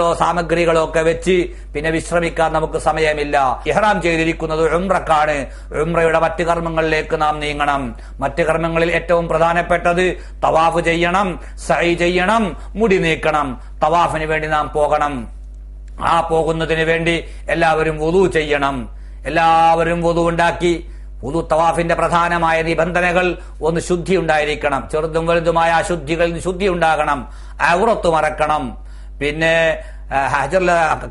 ോ സാമഗ്രികളോ ഒക്കെ വെച്ച് പിന്നെ വിശ്രമിക്കാൻ നമുക്ക് സമയമില്ല. ഇഹ്റാം ചെയ്തിരിക്കുന്നത് ഉംറക്കാണ്. ഉംറയുടെ മറ്റ് കർമ്മങ്ങളിലേക്ക് നാം നീങ്ങണം. മറ്റ് കർമ്മങ്ങളിൽ ഏറ്റവും പ്രധാനപ്പെട്ടത് തവാഫ് ചെയ്യണം സൈ ചെയ്യണം മുടി നീക്കണം. തവാഫിന് വേണ്ടി നാം പോകണം. ആ പോകുന്നതിന് വേണ്ടി എല്ലാവരും വുതു ചെയ്യണം. എല്ലാവരും വുതു ഉണ്ടാക്കി. പുതു തവാഫിന്റെ പ്രധാനമായ നിബന്ധനകൾ ഒന്ന് ശുദ്ധി ഉണ്ടായിരിക്കണം. ചെറുതും വലുതുമായ അശുദ്ധികളിൽ ശുദ്ധി ഉണ്ടാകണം. ഔറത്ത് മറക്കണം. പിന്നെ ഹജർ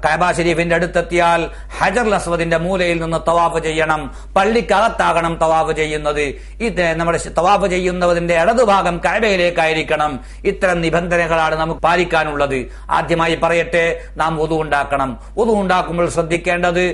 കൈബ ഷരീഫിന്റെ അടുത്തെത്തിയാൽ ഹജർ അസ്വദിന്റെ മൂലയിൽ നിന്ന് തവാഫ് ചെയ്യണം. പള്ളിക്കകത്താകണം തവാഫ് ചെയ്യുന്നത്. ഇത് നമ്മുടെ തവാഫ് ചെയ്യുന്നതിന്റെ ഇടതുഭാഗം കൈബയിലേക്കായിരിക്കണം ഇത്തരം നിബന്ധനകളാണ് നമുക്ക് പാലിക്കാനുള്ളത്. ആദ്യമായി പറയട്ടെ നാം ഉതു ഉണ്ടാക്കണം. ഉതു ഉണ്ടാക്കുമ്പോൾ ശ്രദ്ധിക്കേണ്ടത്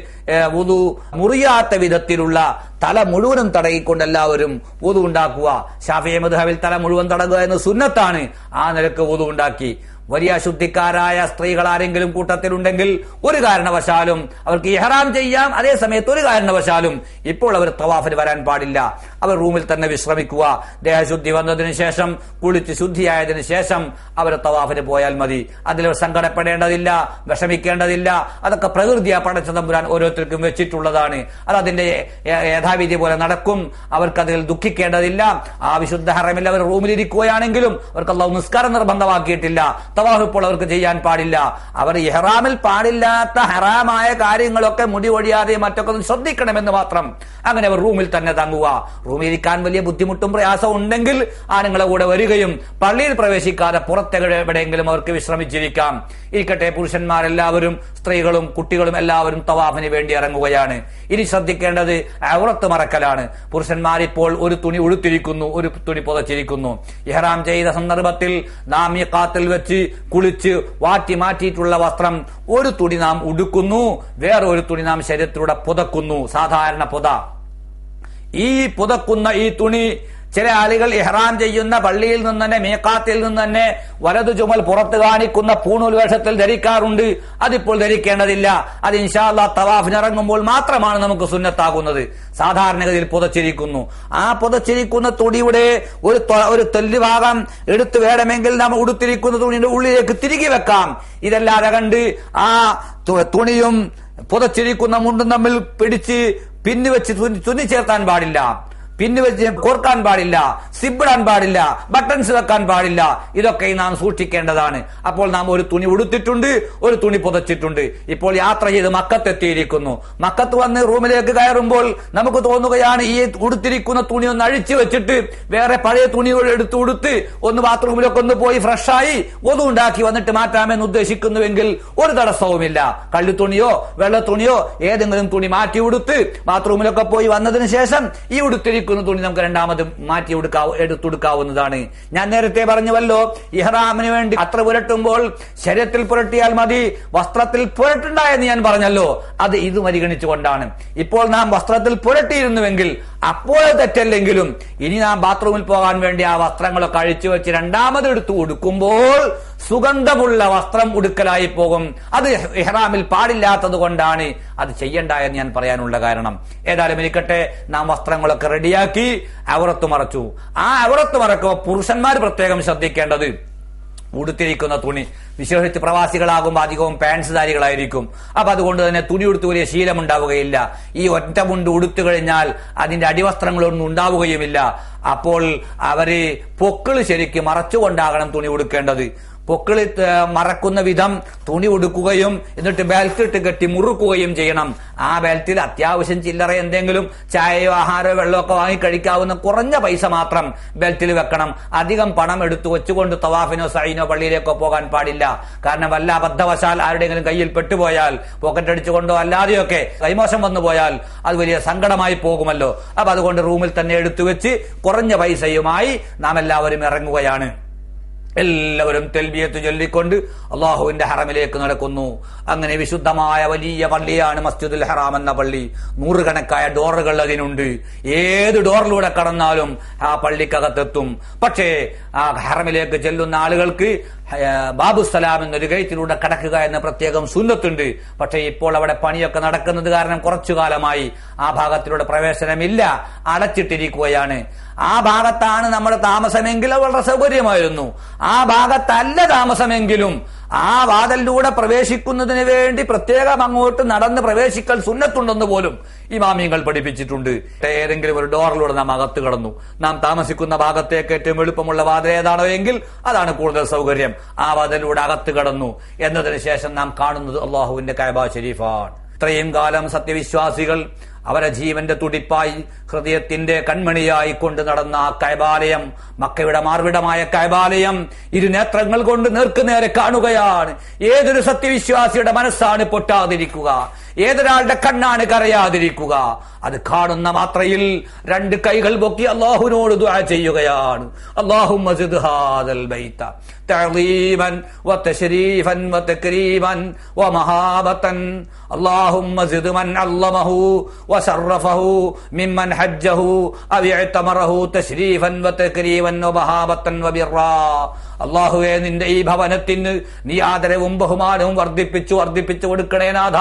ഉതു മുറിയാത്ത വിധത്തിലുള്ള തല മുഴുവനും തടയിക്കൊണ്ട് എല്ലാവരും ഉതു ഉണ്ടാക്കുക. ഷാഫിയ മധുഹബിൽ തല മുഴുവൻ തടകുക എന്ന് സുന്നത്താണ് ആ നിലയ്ക്ക് ഉതു ഉണ്ടാക്കി. വലിയ അശുദ്ധിക്കാരായ സ്ത്രീകൾ ആരെങ്കിലും കൂട്ടത്തിലുണ്ടെങ്കിൽ ഒരു കാരണവശാലും അവർക്ക് ഇഹ്റാം ചെയ്യാം. അതേ സമയത്ത് ഒരു കാരണവശാലും ഇപ്പോൾ അവർ തവാഫിന് വരാൻ പാടില്ല. അവർ റൂമിൽ തന്നെ വിശ്രമിക്കുക. ദേഹശുദ്ധി വന്നതിന് ശേഷം കുളിച്ച് ശുദ്ധിയായതിനു ശേഷം അവർ തവാഫിന് പോയാൽ മതി. അതിൽ സങ്കടപ്പെടേണ്ടതില്ല വിഷമിക്കേണ്ടതില്ല. അതൊക്കെ പ്രകൃതിയാ പടച്ച തമ്പുരാൻ ഓരോരുത്തർക്കും വെച്ചിട്ടുള്ളതാണ്. അത് അതിന്റെ യഥാവിധി പോലെ നടക്കും. അവർക്ക് അതിൽ ദുഃഖിക്കേണ്ടതില്ല. ആ വിശുദ്ധ ഹറമിൽ അവർ റൂമിലിരിക്കുകയാണെങ്കിലും അവർക്ക് അള്ളാഹു നിസ്കാരം നിർബന്ധമാക്കിയിട്ടില്ല. തവാഫ് ഇപ്പോൾ അവർക്ക് ചെയ്യാൻ പാടില്ല. അവർ ഇഹ്റാമിൽ പാടില്ലാത്ത ഹറാമായ കാര്യങ്ങളൊക്കെ മുടി ഒഴിയാതെ മറ്റൊക്കെ ഒന്ന് ശ്രദ്ധിക്കണമെന്ന് മാത്രം അങ്ങനെ അവർ റൂമിൽ തന്നെ തങ്ങുക. റൂമിൽ ഇരിക്കാൻ വലിയ ബുദ്ധിമുട്ടും പ്രയാസവും ഉണ്ടെങ്കിൽ ആണുങ്ങളെ കൂടെ വരികയും പള്ളിയിൽ പ്രവേശിക്കാതെ പുറത്തെ എവിടെയെങ്കിലും അവർക്ക് വിശ്രമിച്ചിരിക്കാം. ഇരിക്കട്ടെ പുരുഷന്മാരെല്ലാവരും സ്ത്രീകളും കുട്ടികളും എല്ലാവരും തവാഫിന് വേണ്ടി ഇറങ്ങുകയാണ്. ഇനി ശ്രദ്ധിക്കേണ്ടത് ഔറത്ത് മറക്കലാണ്. പുരുഷന്മാർ ഇപ്പോൾ ഒരു തുണി ഉടുത്തിരിക്കുന്നു ഒരു തുണി പുതച്ചിരിക്കുന്നു. ഇഹ്റാം ചെയ്ത സന്ദർഭത്തിൽ നാം വെച്ച് കുളിച്ച് വാറ്റി മാറ്റിയിട്ടുള്ള വസ്ത്രം ഒരു തുണി നാം ഉടുക്കുന്നു വേറൊരു തുണി നാം ശരീരത്തിലൂടെ പുതക്കുന്നു സാധാരണ പുത. ഈ പുതക്കുന്ന ഈ തുണി ചില ആളുകൾ ഇഹ്റാം ചെയ്യുന്ന പള്ളിയിൽ നിന്ന് തന്നെ മേക്കാത്തിൽ നിന്ന് തന്നെ വലതു ചുമൽ പുറത്ത് കാണിക്കുന്ന പൂണൂൽ വേഷത്തിൽ ധരിക്കാറുണ്ട്. അതിപ്പോൾ ധരിക്കേണ്ടതില്ല. അത് ഇൻഷാല്ല തവാഫിനിറങ്ങുമ്പോൾ മാത്രമാണ് നമുക്ക് സുന്നത്താകുന്നത്. സാധാരണഗതിയിൽ പുതച്ചിരിക്കുന്നു. ആ പുതച്ചിരിക്കുന്ന തുണിയുടെ ഒരു ഒരു തെല്ല് ഭാഗം എടുത്തു വേണമെങ്കിൽ നമ്മൾ ഉടുത്തിരിക്കുന്ന തുണിയുടെ ഉള്ളിലേക്ക് തിരികെ വെക്കാം. ഇതല്ലാതെ കണ്ട് ആ തുണിയും പുതച്ചിരിക്കുന്ന മുണ്ടും തമ്മിൽ പിടിച്ച് പിന്നുവെച്ച് തുന്നി ചേർത്താൻ പാടില്ല. പിന്നു വെച്ച് കോർക്കാൻ പാടില്ല സിബിടാൻ പാടില്ല ബട്ടൺസ് വെക്കാൻ പാടില്ല. ഇതൊക്കെ നാം സൂക്ഷിക്കേണ്ടതാണ്. അപ്പോൾ നാം ഒരു തുണി ഉടുത്തിട്ടുണ്ട് ഒരു തുണി പുതച്ചിട്ടുണ്ട്. ഇപ്പോൾ യാത്ര ചെയ്ത് മക്കത്തെത്തിയിരിക്കുന്നു മക്കത്ത് വന്ന് റൂമിലേക്ക് കയറുമ്പോൾ നമുക്ക് തോന്നുകയാണ് ഈ ഉടുത്തിരിക്കുന്ന തുണി ഒന്ന് അഴിച്ചു വെച്ചിട്ട് വേറെ പഴയ തുണികൾ എടുത്ത് ഉടുത്ത് ഒന്ന് ബാത്റൂമിലൊക്കെ ഒന്ന് പോയി ഫ്രഷായി ഒന്നും ഉണ്ടാക്കി വന്നിട്ട് മാറ്റാമെന്ന് ഉദ്ദേശിക്കുന്നുവെങ്കിൽ ഒരു തടസ്സവുമില്ല. കള്ളി തുണിയോ വെള്ള തുണിയോ ഏതെങ്കിലും തുണി മാറ്റി ഉടുത്ത് ബാത്റൂമിലൊക്കെ പോയി വന്നതിന് ശേഷം ഈ ഉടുത്തിരിക്കുന്ന തുണി നമുക്ക് രണ്ടാമതും മാറ്റി ഉടുക്കാവ എടുത്തെടുക്കാവുന്നതാണ് ഞാൻ നേരത്തെ പറഞ്ഞുവല്ലോ ഇഹ്റാമിന് വേണ്ടി അത്ര പുരട്ടുമ്പോൾ ശരീരത്തിൽ പുരട്ടിയാൽ മതി വസ്ത്രത്തിൽ പുരട്ടണ്ട എന്ന് ഞാൻ പറഞ്ഞല്ലോ. അത് ഇത് പരിഗണിച്ചുകൊണ്ടാണ് ഇപ്പോൾ നാം വസ്ത്രത്തിൽ പുരട്ടിയിരുന്നുവെങ്കിൽ അപ്പോൾ തെറ്റല്ലെങ്കിലും ഇനി നാം ബാത്റൂമിൽ പോകാൻ വേണ്ടി ആ വസ്ത്രങ്ങളൊക്കെ അഴിച്ചു വെച്ച് രണ്ടാമത് എടുത്തു ഉടുക്കുമ്പോൾ സുഗന്ധമുള്ള വസ്ത്രം ഉടുക്കലായി പോകും. അത് ഇഹ്റാമിൽ പാടില്ലാത്തത് കൊണ്ടാണ് അത് ചെയ്യണ്ട എന്ന് ഞാൻ പറയാനുള്ള കാരണം. ഏതായാലും ഇരിക്കട്ടെ നാം വസ്ത്രങ്ങളൊക്കെ റെഡിയാക്കി അവറത്ത് മറച്ചു. ആ അവറത്ത് മറക്കുമ്പോൾ പുരുഷന്മാർ പ്രത്യേകം ശ്രദ്ധിക്കേണ്ടത് ഉടുത്തിരിക്കുന്ന തുണി. വിശേഷിച്ച് പ്രവാസികളാകുമ്പോൾ അധികവും പാൻസ് ധാരികളായിരിക്കും അപ്പൊ അതുകൊണ്ട് തന്നെ തുണി ഉടുത്ത് വലിയ ശീലമുണ്ടാവുകയില്ല ഈ ഒറ്റ മുണ്ട് ഉടുത്തു കഴിഞ്ഞാൽ അതിന്റെ അടിവസ്ത്രങ്ങളൊന്നും ഉണ്ടാവുകയുമില്ല. അപ്പോൾ അവർ പൊക്കിൾ ശരിക്ക് മറച്ചുകൊണ്ടാകണം തുണി ഉടുക്കേണ്ടത്. പൊക്കിളി മറക്കുന്ന വിധം തുണി ഉടുക്കുകയും എന്നിട്ട് ബെൽറ്റ് ഇട്ട് കെട്ടി മുറുക്കുകയും ചെയ്യണം. ആ ബെൽറ്റിൽ അത്യാവശ്യം ചില്ലറ എന്തെങ്കിലും ചായയോ ആഹാരമോ വെള്ളമൊക്കെ വാങ്ങി കഴിക്കാവുന്ന കുറഞ്ഞ പൈസ മാത്രം ബെൽറ്റിൽ വെക്കണം. അധികം പണം എടുത്തു വെച്ചുകൊണ്ട് തവാഫിനോ സൈനോ പള്ളിയിലേക്കോ പോകാൻ പാടില്ല. കാരണം വല്ല അബദ്ധവശാൽ ആരുടെയെങ്കിലും കയ്യിൽ പെട്ടുപോയാൽ പോക്കറ്റ് അടിച്ചുകൊണ്ടോ അല്ലാതെയൊക്കെ കൈമോശം വന്നു പോയാൽ അത് വലിയ സങ്കടമായി പോകുമല്ലോ. അപ്പൊ അതുകൊണ്ട് റൂമിൽ തന്നെ എടുത്തു വെച്ച് കുറഞ്ഞ പൈസയുമായി നാം എല്ലാവരും ഇറങ്ങുകയാണ്. എല്ലാവരും തെൽബിയത്ത് ചൊല്ലിക്കൊണ്ട് അള്ളാഹുവിന്റെ ഹറമിലേക്ക് നടക്കുന്നു. അങ്ങനെ വിശുദ്ധമായ വലിയ പള്ളിയാണ് മസ്ജിദുൽ ഹറാം എന്ന പള്ളി. നൂറുകണക്കായ ഡോറുകൾ അതിനുണ്ട്. ഏത് ഡോറിലൂടെ കടന്നാലും ആ പള്ളിക്കകത്തെത്തും. പക്ഷേ ആ ഹറമിലേക്ക് ചെല്ലുന്ന ആളുകൾക്ക് ബാബു സലാം എന്നൊരു ഗേറ്റിലൂടെ കടക്കുക എന്ന പ്രത്യേകം സുന്നത്തുണ്ട്. പക്ഷേ ഇപ്പോൾ അവിടെ പണിയൊക്കെ നടക്കുന്നത് കാരണം കുറച്ചു കാലമായി ആ ഭാഗത്തിലൂടെ പ്രവേശനമില്ല. അടച്ചിട്ടിരിക്കുകയാണ്. ആ ഭാഗത്താണ് നമ്മുടെ താമസമെങ്കിലും വളരെ സൗകര്യമായിരുന്നു. ആ ഭാഗത്തല്ല താമസമെങ്കിലും ആ വാതലിലൂടെ പ്രവേശിക്കുന്നതിന് വേണ്ടി പ്രത്യേകം അങ്ങോട്ട് നടന്ന് പ്രവേശിക്കൽ സുന്നത്തുണ്ടെന്ന് പോലും ഇമാമിയങ്ങൾ പഠിപ്പിച്ചിട്ടുണ്ട്. ഏതെങ്കിലും ഒരു ഡോറിലൂടെ നാം അകത്ത് കടന്നു. നാം താമസിക്കുന്ന ഭാഗത്തേക്ക് ഏറ്റവും എളുപ്പമുള്ള വാതിൽ ഏതാണോ എങ്കിൽ അതാണ് കൂടുതൽ സൗകര്യം. ആ വാതിലൂടെ അകത്ത് കടന്നു. എന്നതിന് ശേഷം നാം കാണുന്നത് അള്ളാഹുവിന്റെ കൈബ ഷെരീഫാണ്. ഇത്രയും കാലം സത്യവിശ്വാസികൾ അവരെ ജീവന്റെ തുടിപ്പായി ഹൃദയത്തിന്റെ കൺമണിയായി കൊണ്ട് നടന്ന ആ കൈബാലയം മക്കയുടെ മാർവിടമായ കൈബാലയം ഇരുനേത്രങ്ങൾ കൊണ്ട് നേർക്കുനേരെ കാണുകയാണ്. ഏതൊരു സത്യവിശ്വാസിയുടെ മനസ്സാണ് പൊട്ടാതിരിക്കുക. ഏതൊരാളുടെ കണ്ണാണ് കരയാതിരിക്കുക. അത് കാണുന്ന മാത്രയിൽ രണ്ട് കൈകൾ പൊക്കി അള്ളാഹുനോട് ദുആ ചെയ്യുകയാണ്. അള്ളാഹു അള്ളാഹുവെ നിന്റെ ഈ ഭവനത്തിന് നീ ആദരവും ബഹുമാനവും വർദ്ധിപ്പിച്ചു വർദ്ധിപ്പിച്ചു കൊടുക്കണേനാഥ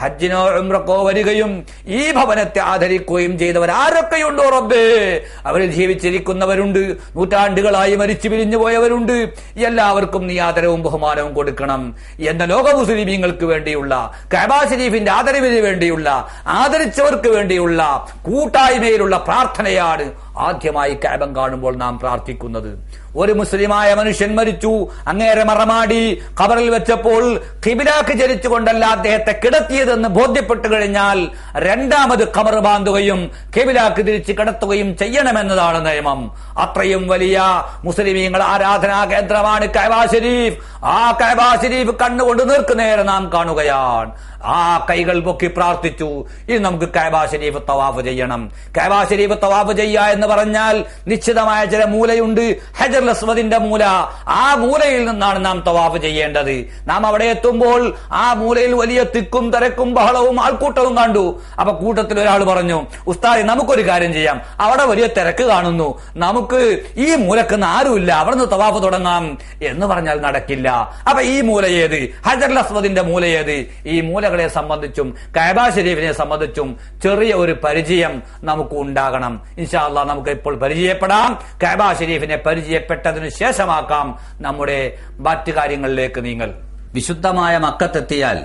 ഹജ്ജിനോ ഉംറക്കോ വരികയും ഈ ഭവനത്തെ ആദരിക്കുകയും ചെയ്തവർ ആരൊക്കെയുണ്ടോ റബ്ബേ? അവരിൽ ജീവിച്ചിരിക്കുന്നവരുണ്ട്. നൂറ്റാണ്ടുകളായി മരിച്ചു പിരിഞ്ഞു പോയവരുണ്ട്. എല്ലാവർക്കും നീ ആദരവും ബഹുമാനവും കൊടുക്കണം. എന്ന ലോക മുസ്ലിമീങ്ങൾക്ക് വേണ്ടിയുള്ള കബാ ഷരീഫിന്റെ ആദരവിന് വേണ്ടിയുള്ള ആദരിച്ചവർക്ക് വേണ്ടിയുള്ള കൂട്ടായ്മയിലുള്ള പ്രാർത്ഥനയാണ് ആദ്യമായി കാബം കാണുമ്പോൾ നാം പ്രാർത്ഥിക്കുന്നത്. ഒരു മുസ്ലിമായ മനുഷ്യൻ മരിച്ചു. അങ്ങേരെ മറമാടി. ഖബറിൽ വെച്ചപ്പോൾ ഖിബിലാക്ക് ചരിച്ചുകൊണ്ടല്ല അദ്ദേഹത്തെ കിടത്തിയതെന്ന് ബോധ്യപ്പെട്ടു കഴിഞ്ഞാൽ രണ്ടാമത് ഖബർ ബാന്ധുകയും ഖിബിലാക്ക് തിരിച്ച് കിടത്തുകയും ചെയ്യണമെന്നതാണ് നിയമം. അത്രയും വലിയ മുസ്ലിമീങ്ങൾ ആരാധനാ കേന്ദ്രമാണ് കൈബാ ഷരീഫ്. ആ കൈബാ ഷരീഫ് കണ്ണുകൊണ്ട് നേർക്കുനേരെ നാം കാണുകയാണ്. ആ കൈകൾ പൊക്കി പ്രാർത്ഥിച്ചു. ഇനി നമുക്ക് കൈബാ ഷരീഫ് തവാഫ് ചെയ്യണം. കൈബാ ഷരീഫ് തവാഫ് ചെയ്യുക എന്ന് പറഞ്ഞാൽ നിശ്ചിതമായ ചില മൂലയുണ്ട്. ഹജർ അസ്വദിന്റെ മൂല. ആ മൂലയിൽ നിന്നാണ് നാം തവാഫ് ചെയ്യേണ്ടത്. നാം അവിടെ എത്തുമ്പോൾ ആ മൂലയിൽ വലിയ തിക്കും തിരക്കും ബഹളവും ആൾക്കൂട്ടവും കണ്ടു. അപ്പൊ കൂട്ടത്തിൽ ഒരാൾ പറഞ്ഞു ഉസ്താദി നമുക്കൊരു കാര്യം ചെയ്യാം. അവിടെ വലിയ തിരക്ക് കാണുന്നു. നമുക്ക് ഈ മൂലക്ക് ആരുമില്ല. അവിടെ നിന്ന് തവാഫ് തുടങ്ങാം. എന്ന് പറഞ്ഞാൽ നടക്കില്ല. അപ്പൊ ഈ മൂല ഏത്? ഹജർ അസ്വദിന്റെ മൂല ഏത്? ഈ മൂലകളെ സംബന്ധിച്ചും കയബ ഷെരീഫിനെ സംബന്ധിച്ചും ചെറിയ ഒരു പരിചയം നമുക്ക് ഉണ്ടാകണം ഇൻഷാ അള്ളാ നമുക്ക് ഇപ്പോൾ പരിചയപ്പെടാം. കയബ ഷെരീഫിനെ പരിചയപ്പെട്ടതിനു ശേഷമാക്കാം നമ്മുടെ മറ്റു കാര്യങ്ങളിലേക്ക് നീങ്ങൽ. വിശുദ്ധമായ മക്കത്തെത്തിയാൽ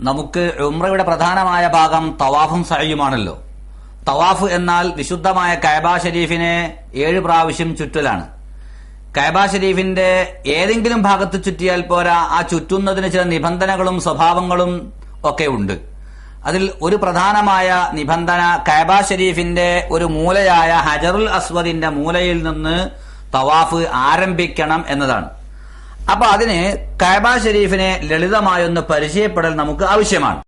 നമുക്ക് ഉമ്രയുടെ പ്രധാനമായ ഭാഗം തവാഫും സഹയുമാണല്ലോ. തവാഫ് എന്നാൽ വിശുദ്ധമായ കയബ ഷെരീഫിനെ ഏഴ് പ്രാവശ്യം ചുറ്റലാണ്. കൈബാ ഷരീഫിന്റെ ഏതെങ്കിലും ഭാഗത്ത് ചുറ്റിയാൽ പോരാ ആ ചുറ്റുന്നതിന് ചില നിബന്ധനകളും സ്വഭാവങ്ങളും ഒക്കെ ഉണ്ട്. അതിൽ ഒരു പ്രധാനമായ നിബന്ധന കൈബ ഷരീഫിന്റെ ഒരു മൂലയായ ഹജറുൽ അസ്വദിന്റെ മൂലയിൽ നിന്ന് തവാഫ് ആരംഭിക്കണം എന്നതാണ്. അപ്പൊ അതിന് കൈബ ഷരീഫിനെ ലളിതമായൊന്ന് പരിചയപ്പെടൽ നമുക്ക് ആവശ്യമാണ്.